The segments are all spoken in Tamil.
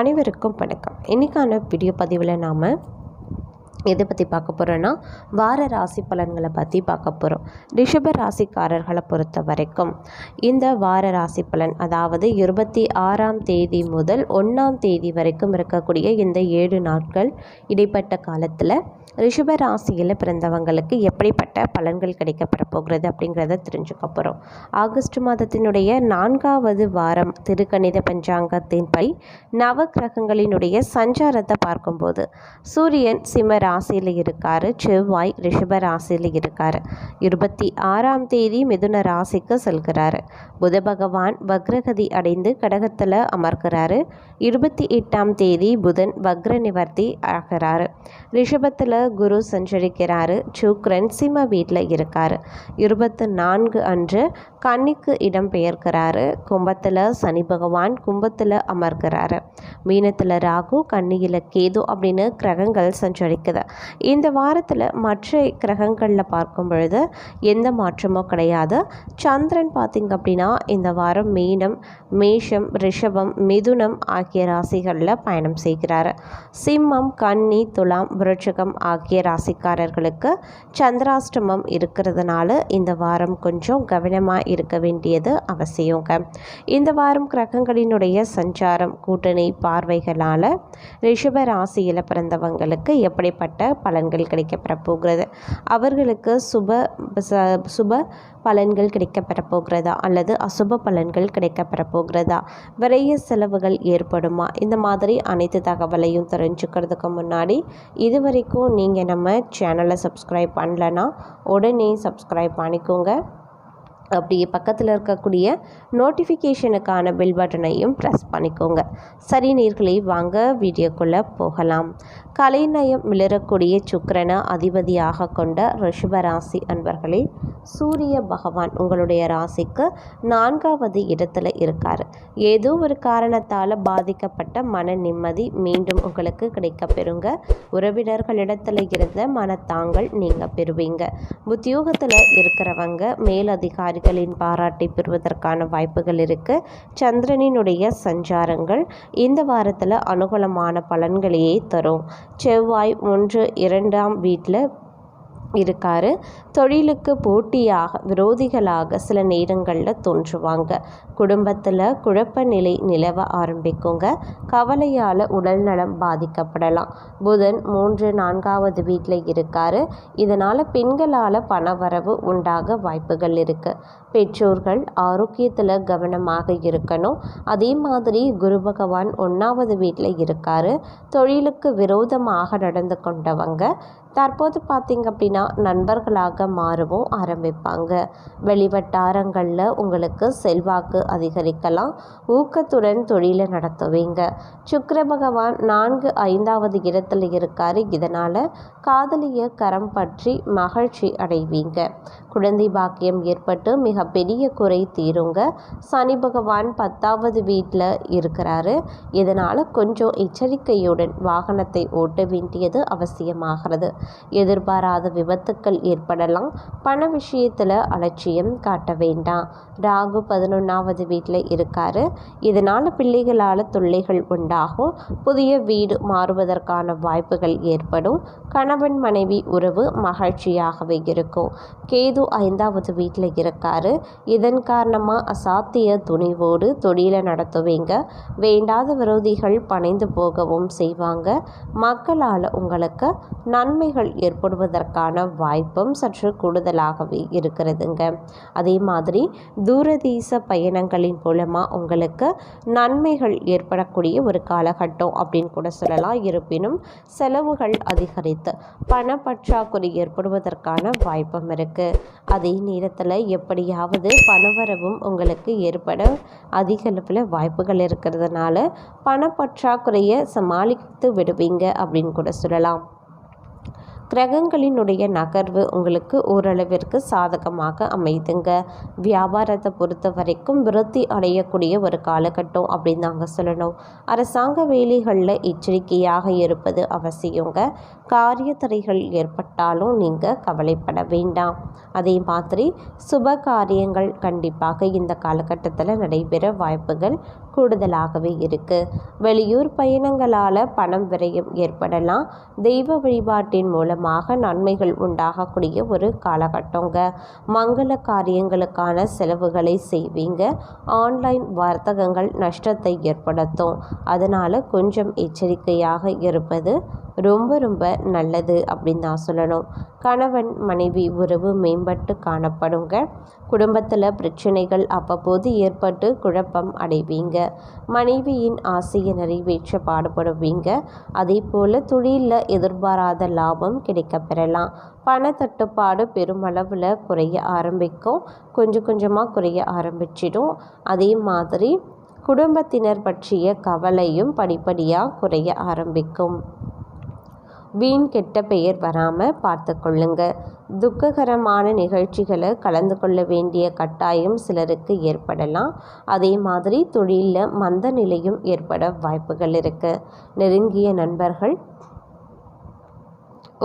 அனைவருக்கும் வணக்கம். இன்றைக்கான வீடியோ பதிவில் நாம் எதை பற்றி பார்க்க போகிறோன்னா வார ராசி பலன்களை பற்றி பார்க்க போகிறோம் ரிஷப ராசிக்காரர்களை பொறுத்த வரைக்கும் இந்த வார ராசி பலன் அதாவது இருபத்தி ஆறாம் தேதி முதல் ஒன்றாம் தேதி வரைக்கும் இருக்கக்கூடிய இந்த ஏழு நாட்கள் இடைப்பட்ட காலத்தில் ரிஷப ராசியில் பிறந்தவங்களுக்கு எப்படிப்பட்ட பலன்கள் கிடைக்கப்பட போகிறது அப்படிங்கிறத தெரிஞ்சுக்க போகிறோம் ஆகஸ்ட் மாதத்தினுடைய நான்காவது வாரம் திருக்கணித பஞ்சாங்கத்தின்படி நவ கிரகங்களினுடைய சஞ்சாரத்தை பார்க்கும்போது சூரியன் சிம்ம ராசியில் இருக்கார். செவ்வாய் ரிஷப ராசியில் இருக்கார். இருபத்தி ஆறாம் தேதி மிதுன ராசிக்கு செல்கிறாரு. புத பகவான் வக்ரகதி அடைந்து கடகத்தில் அமர்கிறாரு. இருபத்தி எட்டாம் தேதி புதன் வக்ர நிவர்த்தி ஆகிறாரு. ரிஷபத்தில் குரு சஞ்சரிக்கிறாரு. சுக்ரன் சிம்ம வீட்டில் இருக்கார். இருபத்து நான்கு அன்று கன்னிக்கு இடம் பெயர்க்கிறாரு கும்பத்தில் சனி பகவான் கும்பத்தில் அமர்கிறாரு. மீனத்தில் ராகு கன்னியில் கேது அப்படின்னு கிரகங்கள் சஞ்சரிக்குது. இந்த வாரத்தில் மற்ற கிரகங்களில் பார்க்கும் பொழுது எந்த மாற்றமும் கிடையாது. சந்திரன் பார்த்திங்க அப்படின்னா இந்த வாரம் மீனம் மேஷம் ரிஷபம் மிதுனம் ஆகிய ராசிகளில் பயணம் செய்கிறார். சிம்மம் கன்னி துலாம் விருட்சகம் ஆகிய ராசிக்காரர்களுக்கு சந்திராஷ்டமம் இருக்கிறதுனால இந்த வாரம் கொஞ்சம் கவனமாக இருக்க வேண்டியது அவசியங்க. இந்த வாரம் கிரகங்களினுடைய சஞ்சாரம் கூட்டணி பார்வைகளால் ரிஷப ராசியில் பிறந்தவங்களுக்கு எப்படிப்பட்ட பலன்கள் கிடைக்கப்பெற போகிறது? அவர்களுக்கு சுப சுப பலன்கள் கிடைக்கப்பெற போகிறதா? அல்லது அசுப பலன்கள் கிடைக்கப்பெற போகிறதா? விரைய செலவுகள் ஏற்படுமா? இந்த மாதிரி அனைத்து தகவலையும் தெரிஞ்சுக்கிறதுக்கு முன்னாடி இது வரைக்கும் நீங்கள் நம்ம சேனலை சப்ஸ்கிரைப் பண்ணலன்னா உடனே சப்ஸ்கிரைப் பண்ணிக்கோங்க. அப்படியே பக்கத்தில் இருக்கக்கூடிய நோட்டிஃபிகேஷனுக்கான பெல் பட்டனையும் ப்ரெஸ் பண்ணிக்கோங்க. சரி நீர்களை வாங்க வீடியோக்குள்ளே போகலாம். கலைநயம் மிளரக்கூடிய சுக்கரனை அதிபதியாக கொண்ட ரிஷபராசி அன்பர்களே சூரிய பகவான் உங்களுடைய ராசிக்கு நான்காவது இடத்துல இருக்கார். ஏதோ ஒரு காரணத்தால் பாதிக்கப்பட்ட மன நிம்மதி மீண்டும் உங்களுக்கு கிடைக்க பெறுங்க. உறவினர்களிடத்தில் இருந்த மனத்தாங்கள் நீங்கள் பெறுவீங்க. உத்தியோகத்தில் இருக்கிறவங்க அதிகாரிகளின் பாராட்டை பெறுவதற்கான வாய்ப்புகள் இருக்குது சந்திரனினுடைய சஞ்சாரங்கள் இந்த வாரத்தில் அனுகூலமான பலன்களையே தரும். செவ்வாய் ஒன்று இரண்டாம் வீட்டில் இருக்கார். தொழிலுக்கு போட்டியாக விரோதிகளாக சில நேரங்களில் தோன்றுவாங்க. குடும்பத்தில் குழப்ப நிலை நிலவ ஆரம்பிக்குங்க. கவலையால் உடல் நலம் பாதிக்கப்படலாம். புதன் மூன்று நான்காவது வீட்டில் இருக்கார். இதனால் பெண்களால் பணவரவு உண்டாக வாய்ப்புகள் இருக்குது பெற்றோர்கள் ஆரோக்கியத்தில் கவனமாக இருக்கணும். அதே மாதிரி குரு பகவான் ஒன்றாவது வீட்டில் இருக்கார். தொழிலுக்கு விரோதமாக நடந்து கொண்டவங்க. தற்போது பார்த்திங்க அப்படின்னா நண்பர்களாக மாறவும் ஆரம்பிப்பாங்க. வெளிவட்டாரங்களில் உங்களுக்கு செல்வாக்கு அதிகரிக்கலாம். ஊக்கத்துடன் தொழிலை நடத்துவீங்க. சுக்கர பகவான் நான்கு ஐந்தாவது இடத்துல இருக்கார். இதனால் காதலிய கரம் பற்றி மகிழ்ச்சி அடைவீங்க. குழந்தை பாக்கியம் ஏற்பட்டு மிகப்பெரிய குறை தீருங்க. சனி பகவான் பத்தாவது வீட்டில் இருக்கிறாரு. இதனால் கொஞ்சம் எச்சரிக்கையுடன் வாகனத்தை ஓட்ட வேண்டியது அவசியமாகிறது. எதிர்பாராத விபத்துக்கள் ஏற்படலாம். பண விஷயத்தில் அலட்சியம் காட்ட வேண்டாம். ராகு பதினொன்றாவது வீட்டில் இருக்கார். இதனால் பிள்ளைகளால் தொல்லைகள் உண்டாகும். புதிய வீடு மாறுவதற்கான வாய்ப்புகள் ஏற்படும். கணவன் மனைவி உறவு மகிழ்ச்சியாகவே இருக்கும். கேது ஐந்தாவது வீட்டில் இருக்கார். இதன் காரணமாக அசாத்திய துணிவோடு தொழிலை நடத்துவீங்க. வேண்டாத விரோதிகள் பணிந்து போகவும் செய்வாங்க. மக்களால் உங்களுக்கு நன்மை பிரச்சனைகள் ஏற்படுவதற்கான வாய்ப்பும் சற்று கூடுதலாகவே இருக்கிறதுங்க. அதே மாதிரி தூரதேச பயணங்களின் மூலமாக உங்களுக்கு நன்மைகள் ஏற்படக்கூடிய ஒரு காலகட்டம் அப்படின்னு கூட சொல்லலாம். இருப்பினும் செலவுகள் அதிகரித்து பணப்பற்றாக்குறை ஏற்படுவதற்கான வாய்ப்பும் இருக்குது அதே நேரத்தில் எப்படியாவது பணவரவும் உங்களுக்கு ஏற்பட அதிக அளவில் வாய்ப்புகள் இருக்கிறதுனால பணப்பற்றாக்குறையை சமாளித்து விடுவீங்க அப்படின்னு கூட சொல்லலாம். கிரகங்களினுடைய நகர்வு உங்களுக்கு ஓரளவிற்கு சாதகமாக அமைதுங்க. வியாபாரத்தை பொறுத்த வரைக்கும் விருத்தி அடையக்கூடிய ஒரு காலகட்டம் அப்படின்னு நாங்கள் சொல்லணும். அரசாங்க வேலைகளில் எச்சரிக்கையாக இருப்பது அவசியங்க. காரிய தடைகள் ஏற்பட்டாலும் நீங்கள் கவலைப்பட வேண்டாம். அதே மாதிரி சுப காரியங்கள் கண்டிப்பாக இந்த காலகட்டத்தில் நடைபெற வாய்ப்புகள் கூடுதலாகவே இருக்குது வெளியூர் பயணங்களால் பணம் விரயம் ஏற்படலாம். தெய்வ வழிபாட்டின் மூலமாக நன்மைகள் உண்டாகக்கூடிய ஒரு காலகட்டங்க. மங்கள காரியங்களுக்கான செலவுகளை செய்வீங்க. ஆன்லைன் வர்த்தகங்கள் நஷ்டத்தை ஏற்படுத்தும். அதனால் கொஞ்சம் எச்சரிக்கையாக இருப்பது ரொம்ப ரொம்ப நல்லது அப்படின்னு தான் சொல்லணும். கணவன் மனைவி உறவு மேம்பட்டு காணப்படுங்க. குடும்பத்தில் பிரச்சனைகள் அவ்வப்போது ஏற்பட்டு குழப்பம் அடைவீங்க. மனைவியின் ஆசையை நிறைவேற்ற பாடுபடுவீங்க. அதே போல் தொழிலில் எதிர்பாராத லாபம் கிடைக்க பெறலாம். பண தட்டுப்பாடு பெருமளவில் குறைய ஆரம்பிக்கும். கொஞ்சம் கொஞ்சமாக குறைய ஆரம்பிச்சிடும். அதே மாதிரி குடும்பத்தினர் பற்றிய கவலையும் படிப்படியாக குறைய ஆரம்பிக்கும். வீண் கெட்ட பெயர் வராமல் பார்த்து கொள்ளுங்க. துக்ககரமான நிகழ்ச்சிகளை கலந்து கொள்ள வேண்டிய கட்டாயம் சிலருக்கு ஏற்படலாம். அதே மாதிரி தொழிலில் மந்த நிலையும் ஏற்பட வாய்ப்புகள் இருக்குது நெருங்கிய நண்பர்கள்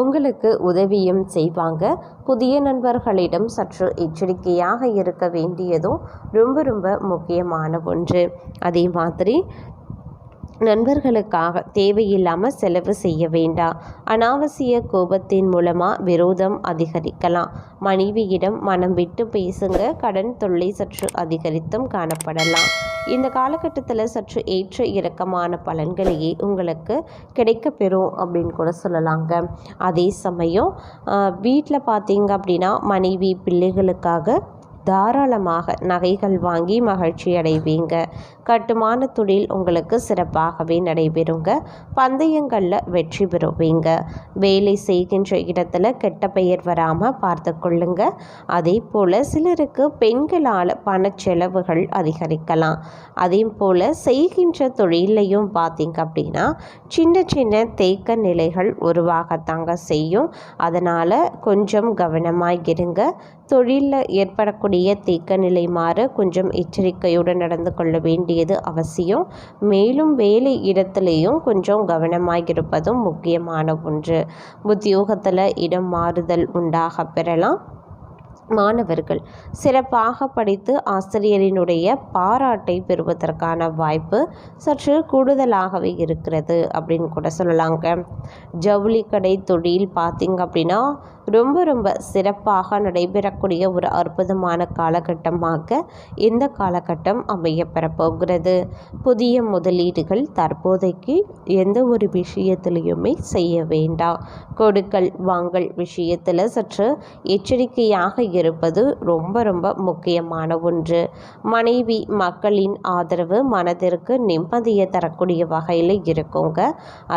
உங்களுக்கு உதவியும் செய்வாங்க. புதிய நண்பர்களிடம் சற்று எச்சரிக்கையாக இருக்க வேண்டியதும் ரொம்ப ரொம்ப முக்கியமான ஒன்று. அதே மாதிரி நண்பர்களுக்காக தேவையில்லாமல் செலவு செய்ய வேண்டாம் அனாவசிய கோபத்தின் மூலமாக விரோதம் அதிகரிக்கலாம். மனைவியிடம் மனம் விட்டு பேசுங்க. கடன் தொல்லை சற்று அதிகரித்தும் காணப்படலாம். இந்த காலகட்டத்தில் சற்று ஏற்ற இறக்கமான பலன்களையே உங்களுக்கு கிடைக்கப்பெறும் அப்படின்னு கூட சொல்லலாங்க. அதே சமயம் வீட்டில் பார்த்தீங்க அப்படின்னா மனைவி பிள்ளைகளுக்காக தாராளமாக நகைகள் வாங்கி மகிழ்ச்சி அடைவீங்க. கட்டுமான தொழில் உங்களுக்கு சிறப்பாகவே நடைபெறுங்க. பந்தயங்களில் வெற்றி பெறுவீங்க. வேலை செய்கின்ற இடத்துல கெட்ட பெயர் வராமல் பார்த்து கொள்ளுங்க. அதே போல் சிலருக்கு பெண்களால் பண செலவுகள் அதிகரிக்கலாம். அதே போல் செய்கின்ற தொழிலையும் பார்த்தீங்க அப்படின்னா சின்ன சின்ன தேக்க நிலைகள் உருவாகத்தாங்க செய்யும். அதனால் கொஞ்சம் கவனமாக இருங்க. தொழிலில் ஏற்படக்கூடிய தேக்க நிலை மாற கொஞ்சம் எச்சரிக்கையுடன் நடந்து கொள்ள வேண்டியது அவசியம். மேலும் வேலை இடத்துலையும் கொஞ்சம் கவனமாக இருப்பதும் முக்கியமான ஒன்று. உத்தியோகத்தில் இடம் மாறுதல் உண்டாக பெறலாம். மாணவர்கள் சிறப்பாக படித்து ஆசிரியரினுடைய பாராட்டை பெறுவதற்கான வாய்ப்பு சற்று கூடுதலாகவே இருக்கிறது அப்படின்னு கூட சொல்லலாங்க. ஜவுளி கடை தொழில் பார்த்திங்க அப்படின்னா ரொம்ப ரொம்ப சிறப்பாக நடைபெறக்கூடிய ஒரு அற்புதமான காலகட்டமாக இந்த காலகட்டம் அமையப்பெற போகிறது புதிய முதலீடுகள் தற்போதைக்கு எந்த ஒரு விஷயத்திலையுமே செய்ய வேண்டாம். கொடுக்கல் வாங்கல் விஷயத்தில் சற்று எச்சரிக்கையாக இருப்பது ரொம்ப ரொம்ப முக்கியமான ஒன்று. மனைவி மக்களின் ஆதரவு மனதிற்கு நிம்மதியை தரக்கூடிய வகையில் இருக்குங்க.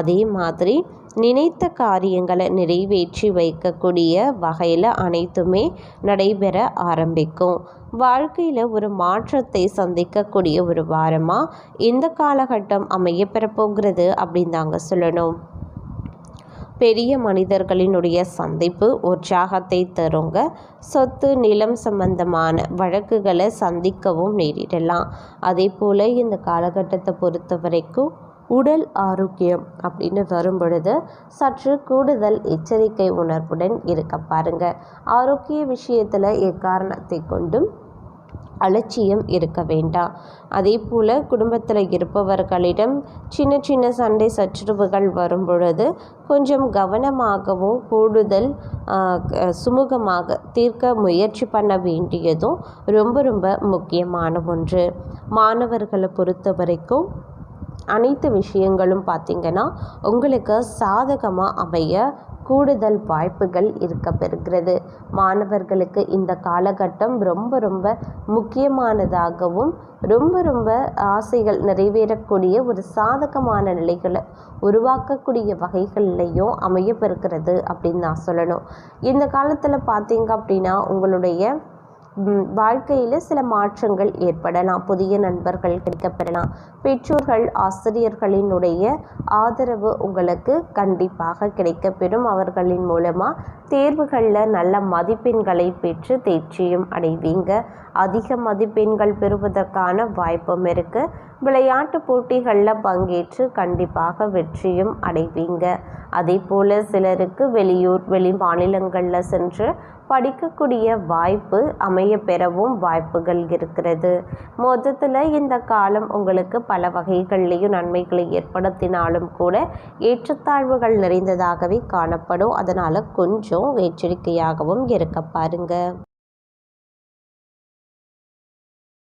அதே மாதிரி நினைத்த காரியங்களை நிறைவேற்றி வைக்கக்கூடிய வகையில் அனைத்துமே நடைபெற ஆரம்பிக்கும். வாழ்க்கையில் ஒரு மாற்றத்தை சந்திக்கக்கூடிய ஒரு வாரமாக இந்த காலகட்டம் அமைய பெறப்போகிறது அப்படின்னு தாங்க சொல்லணும். பெரிய மனிதர்களினுடைய சந்திப்பு உற்சாகத்தை தருங்க. சொத்து நிலம் சம்பந்தமான வழக்குகளை சந்திக்கவும் நேரிடலாம். அதே போல் இந்த காலகட்டத்தை பொறுத்த வரைக்கும் உடல் ஆரோக்கியம் அப்படின்னு வரும் பொழுது சற்று கூடுதல் எச்சரிக்கை உணர்வுடன் இருக்க பாருங்கள் ஆரோக்கிய விஷயத்தில் எக்காரணத்தை கொண்டும் அலட்சியம் இருக்க வேண்டாம் அதே போல் குடும்பத்தில் இருப்பவர்களிடம் சின்ன சின்ன சண்டை சச்சரவுகள் வரும் பொழுது கொஞ்சம் கவனமாகவும் கூடுதல் சுமூகமாக தீர்க்க முயற்சி பண்ண வேண்டியதும் ரொம்ப ரொம்ப முக்கியமான ஒன்று. மாணவர்களை பொறுத்த வரைக்கும் அனைத்து விஷயங்களும் பார்த்திங்கன்னா உங்களுக்கு சாதகமாக அமைய கூடுதல் வாய்ப்புகள் இருக்க பெறுகிறது மாணவர்களுக்கு இந்த காலகட்டம் ரொம்ப ரொம்ப முக்கியமானதாகவும் ரொம்ப ரொம்ப ஆசைகள் நிறைவேறக்கூடிய ஒரு சாதகமான நிலைகளை உருவாக்கக்கூடிய வகைகள்லையும் அமைய பெறுகிறது அப்படின்னு நான் சொல்லணும். இந்த காலத்தில் பார்த்தீங்க அப்படின்னா உங்களுடைய வாழ்க்கையில் சில மாற்றங்கள் ஏற்படலாம். புதிய நண்பர்கள் கிடைக்கப்பெறலாம். பெற்றோர்கள் ஆசிரியர்களினுடைய ஆதரவு உங்களுக்கு கண்டிப்பாக கிடைக்கப்பெறும். அவர்களின் மூலமாக தேர்வுகளில் நல்ல மதிப்பெண்களை பெற்று தேர்ச்சியும் அடைவீங்க. அதிக மதிப்பெண்கள் பெறுவதற்கான வாய்ப்பும் இருக்குது விளையாட்டு போட்டிகளில் பங்கேற்று கண்டிப்பாக வெற்றியும் அடைவீங்க. அதே போல் சிலருக்கு வெளியூர் வெளி மாநிலங்களில் சென்று படிக்கக்கூடிய வாய்ப்பு அமைய பெறவும் வாய்ப்புகள் இருக்கிறது. மொத்தத்தில் இந்த காலம் உங்களுக்கு பல வகைகள்லேயும் நன்மைகளை ஏற்படுத்தினாலும் கூட ஏற்றத்தாழ்வுகள் நிறைந்ததாகவே காணப்படும். அதனால் கொஞ்சம் எச்சரிக்கையாகவும் இருக்க பாருங்கள்